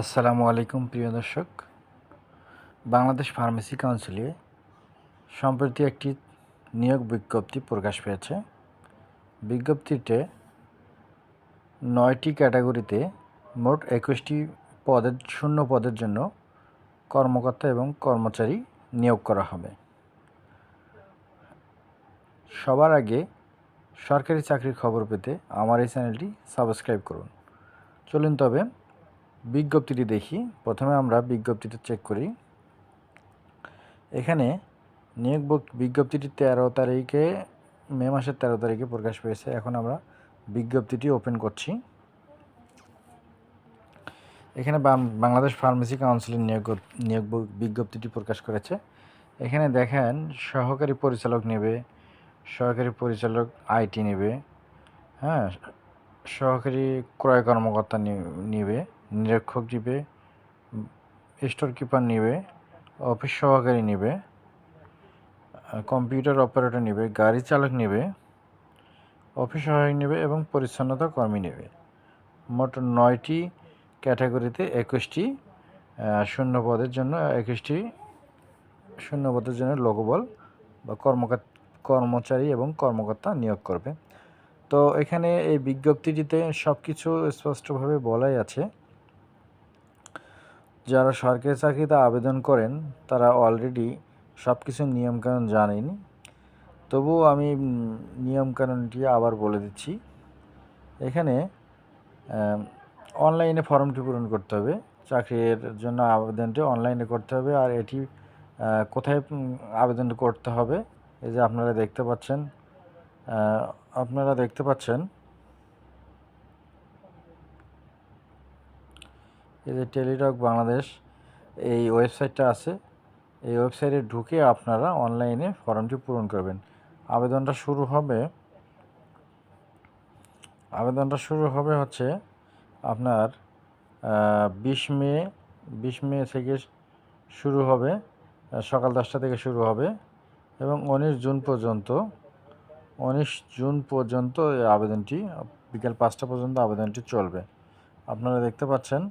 আসসালামু আলাইকুম, প্রিয় দর্শক। বাংলাদেশ ফার্মেসি কাউন্সিলে সম্প্রতি একটি নিয়োগ বিজ্ঞপ্তি প্রকাশ পেয়েছে। বিজ্ঞপ্তিতে নয়টি ক্যাটাগরিতে মোট একুশটি পদের, শূন্য পদের জন্য কর্মকর্তা এবং কর্মচারী নিয়োগ করা হবে। সবার আগে সরকারি চাকরির খবর পেতে আমার এই চ্যানেলটি সাবস্ক্রাইব করুন। চলুন তবে বিজ্ঞপ্তিটি দেখি। প্রথমে আমরা বিজ্ঞপ্তিটা চেক করি। এখানে নিয়োগ বিজ্ঞপ্তিটি তেরো তারিখে, মে মাসের তেরো তারিখে প্রকাশ পেয়েছে। এখন আমরা বিজ্ঞপ্তিটি ওপেন করছি। এখানে বাংলাদেশ ফার্মেসি কাউন্সিলের নিয়োগ নিয়োগ বিজ্ঞপ্তিটি প্রকাশ করেছে। এখানে দেখেন, সহকারী পরিচালক নেবে, সহকারী পরিচালক আইটি নেবে হ্যাঁ সহকারী ক্রয় কর্মকর্তা নিবে। নিরীক্ষক দিবে স্টোর কিপার নিবে, অফিস সহকারী নিবে, কম্পিউটার অপারেটর নিবে, গাড়ি চালক নিবে, অফিস সহায়ক নেবে এবং পরিচ্ছন্নতা কর্মী নেবে। মোট নয়টি ক্যাটাগরিতে একুশটি শূন্য পদের জন্য, একুশটি শূন্য পদের জন্য লোকবল বা কর্মকর্তা কর্মচারী এবং কর্মকর্তা নিয়োগ করবে। তো এখানে এই বিজ্ঞপ্তিটিতে সব কিছু স্পষ্টভাবে বলাই আছে। যারা সরকারি চাকরিতে আবেদন করেন, তারা অলরেডি সব কিছু নিয়মকানুন জানেন। তবুও আমি নিয়মকানুনটি আবার বলে দিচ্ছি। এখানে অনলাইনে ফর্মটি পূরণ করতে হবে। চাকরির জন্য আবেদনটি অনলাইনে করতে হবে আর এটি কোথায় আবেদন করতে হবে, এই যে আপনারা দেখতে পাচ্ছেন আপনারা দেখতে পাচ্ছেন এই যে টেলিটক বাংলাদেশ এই ওয়েবসাইটটা আছে। এই ওয়েবসাইটে ঢুকে আপনারা অনলাইনে ফর্মটি পূরণ করবেন। আবেদনটা শুরু হবে, আবেদনটা শুরু হবে হচ্ছে আপনার বিশ মে বিশ মে থেকে শুরু হবে সকাল দশটা থেকে শুরু হবে এবং উনিশ জুন পর্যন্ত, উনিশ জুন পর্যন্ত আবেদনটি, বিকেল পাঁচটা পর্যন্ত আবেদনটি চলবে। আপনারা দেখতে পাচ্ছেন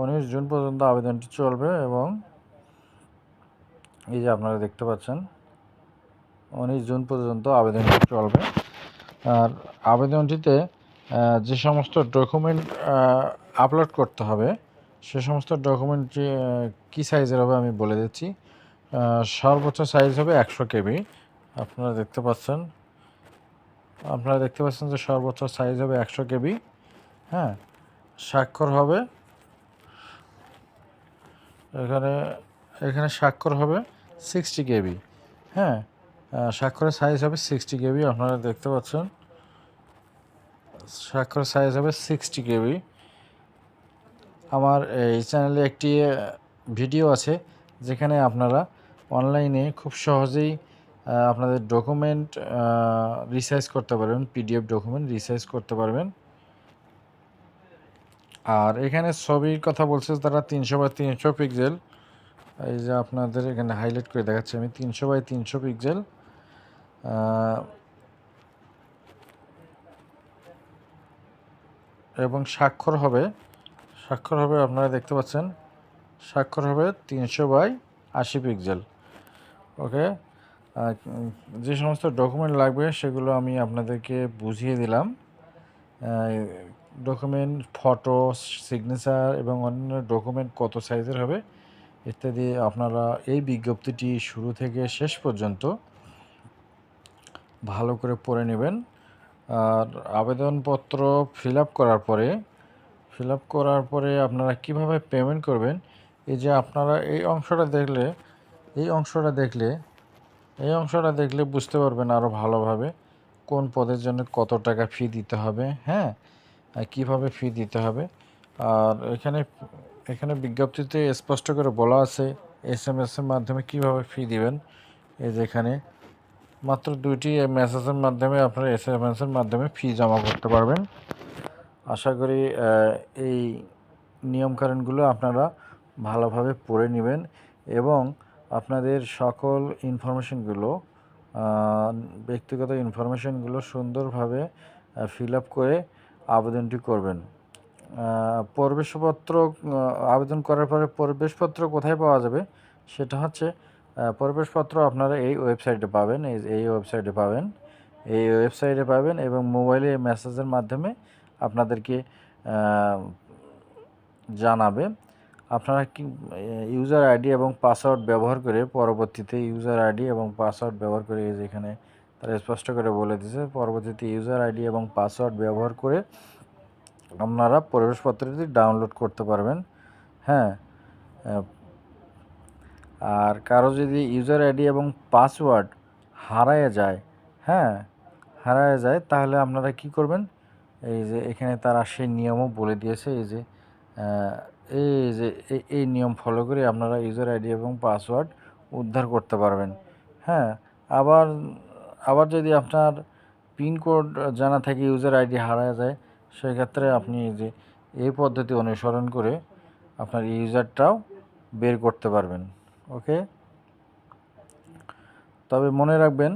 উনিশ জুন পর্যন্ত আবেদনটি চলবে এবং এই যে আপনারা দেখতে পাচ্ছেন, উনিশ জুন পর্যন্ত আবেদনটি চলবে। আর আবেদনটিতে যে সমস্ত ডকুমেন্ট আপলোড করতে হবে, সে সমস্ত ডকুমেন্টটি কী সাইজের হবে আমি বলে দিচ্ছি। সর্বোচ্চ সাইজ হবে একশো কেবি। আপনারা দেখতে পাচ্ছেন, আপনারা দেখতে পাচ্ছেন যে সর্বোচ্চ সাইজ হবে একশো কেবি। হ্যাঁ স্বাক্ষর হবে এখানে এখানে স্বাক্ষর হবে সিক্সটি কেবি। হ্যাঁ স্বাক্ষরের সাইজ হবে সিক্সটি কেবি, আপনারা দেখতে পাচ্ছেন। স্বাক্ষরের সাইজ হবে সিক্সটি কেবি। আমার এই চ্যানেলে একটি ভিডিও আছে, যেখানে আপনারা অনলাইনে খুব সহজেই আপনাদের ডকুমেন্ট রিসাইজ করতে পারবেন পিডিএফ ডকুমেন্ট রিসাইজ করতে পারবেন। আর এখানে ছবির কথা বলছে তারা তিনশো বাই তিনশো পিক্সেল এই যে আপনাদের এখানে হাইলাইট করে দেখাচ্ছি আমি, তিনশো বাই তিনশো পিক্সেল এবং স্বাক্ষর হবে স্বাক্ষর হবে আপনারা দেখতে পাচ্ছেন, স্বাক্ষর হবে তিনশো বাই আশি পিক্সেল ওকে? যে সমস্ত ডকুমেন্ট লাগবে সেগুলো আমি আপনাদেরকে বুঝিয়ে দিলাম। ডকুমেন্ট ফটো সিগনেচার এবং অন্যান্য ডকুমেন্ট কত সাইজের হবে, ইত্যাদি আপনারা এই বিজ্ঞপ্তিটি শুরু থেকে শেষ পর্যন্ত ভালো করে পড়ে নেবেন। আর আবেদনপত্র ফিল আপ করার পরে ফিল আপ করার পরে আপনারা কীভাবে পেমেন্ট করবেন, এই যে আপনারা এই অংশটা দেখলে, এই অংশটা দেখলে, এই অংশটা দেখলে বুঝতে পারবেন আরও ভালোভাবে কোন পদের জন্য কত টাকা ফি দিতে হবে হ্যাঁ? কীভাবে ফি দিতে হবে? আর এখানে এখানে বিজ্ঞপ্তিতে স্পষ্ট করে বলা আছে এস এম এসের মাধ্যমে কীভাবে ফি দিবেন। এই যে এখানে, মাত্র দুইটি মেসেজের মাধ্যমে আপনারা এস এম এসের মাধ্যমে ফি জমা করতে পারবেন। আশা করি এই নিয়মকানুনগুলো আপনারা ভালোভাবে পড়ে নেবেন এবং আপনাদের সকল ইনফরমেশনগুলো ব্যক্তিগত ইনফরমেশনগুলো সুন্দরভাবে ফিল আপ করে আবেদনটি করবেন। প্রবেশপত্র আবেদন করার পরে প্রবেশপত্র কোথায় পাওয়া যাবে? সেটা হচ্ছে প্রবেশপত্র আপনারা এই ওয়েবসাইটে পাবেন, এই ওয়েবসাইটে পাবেন। এই ওয়েবসাইটে পাবেন এবং মোবাইলে মেসেজের মাধ্যমে আপনাদেরকে জানাবে। আপনারা কি ইউজার আইডি এবং পাসওয়ার্ড ব্যবহার করে পরবর্তীতে ইউজার আইডি এবং পাসওয়ার্ড ব্যবহার করে এই যে এখানে তারা স্পষ্ট করে বলে দিয়েছে, পরবর্তীতে ইউজার আইডি এবং পাসওয়ার্ড ব্যবহার করে আপনারা প্রবেশপত্রটি ডাউনলোড করতে পারবেন। হ্যাঁ আর কারও যদি ইউজার আইডি এবং পাসওয়ার্ড হারায় যায় হ্যাঁ হারায় যায়, তাহলে আপনারা কি করবেন? এই যে এখানে তারা সেই নিয়মও বলে দিয়েছে, এই যে এই যে, এই নিয়ম ফলো করে আপনারা ইউজার আইডি এবং পাসওয়ার্ড উদ্ধার করতে পারবেন। হ্যাঁ আবার আবার যদি আপনার পিনকোড জানা থাকে, ইউজার আইডি হারায় যায়, সেক্ষেত্রে আপনি যে, এই পদ্ধতি অনুসরণ করে আপনার ইউজারটাও বের করতে পারবেন, ওকে? তবে মনে রাখবেন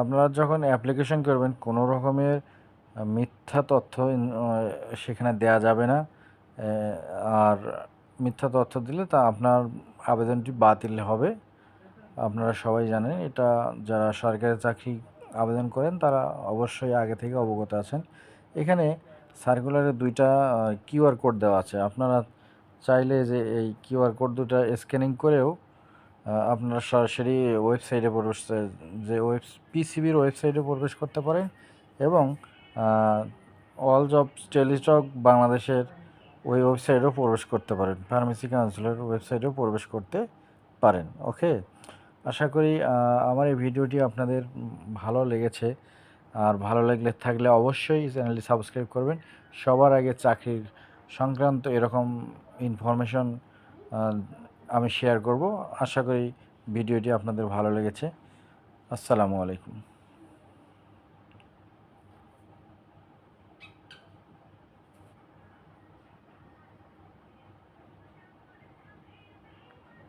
আপনারা যখন অ্যাপ্লিকেশন করবেন, কোনো রকমের মিথ্যা তথ্য সেখানে দেয়া যাবে না আর মিথ্যা তথ্য দিলে তা আপনার আবেদনটি বাতিল হবে। আপনারা সবাই জানেন, এটা যারা সরকারি চাকরি আবেদন করেন, তারা অবশ্যই আগে থেকে অবগত আছেন। এখানে সার্কুলারে দুইটা কিউআর কোড দেওয়া আছে। আপনারা চাইলে যে এই কিউআর কোড দুটা স্ক্যানিং করেও আপনারা সরাসরি ওয়েবসাইটে প্রবেশ, যে ওয়েব পিসিবির ওয়েবসাইটে প্রবেশ করতে পারেন এবং অল জব টেলিস্টক বাংলাদেশের ওই ওয়েবসাইটেও প্রবেশ করতে পারেন। ফার্মেসি কাউন্সিলের ওয়েবসাইটেও প্রবেশ করতে পারেন। ওকে আশা করি আমার এই ভিডিওটি আপনাদের ভালো লেগেছে। আর ভালো লাগলে থাকলে অবশ্যই চ্যানেলটি সাবস্ক্রাইব করবেন। সবার আগে চাকরির সংক্রান্ত এরকম ইনফরমেশন আমি শেয়ার করব। আশা করি ভিডিওটি আপনাদের ভালো লেগেছে। আসসালামু আলাইকুম।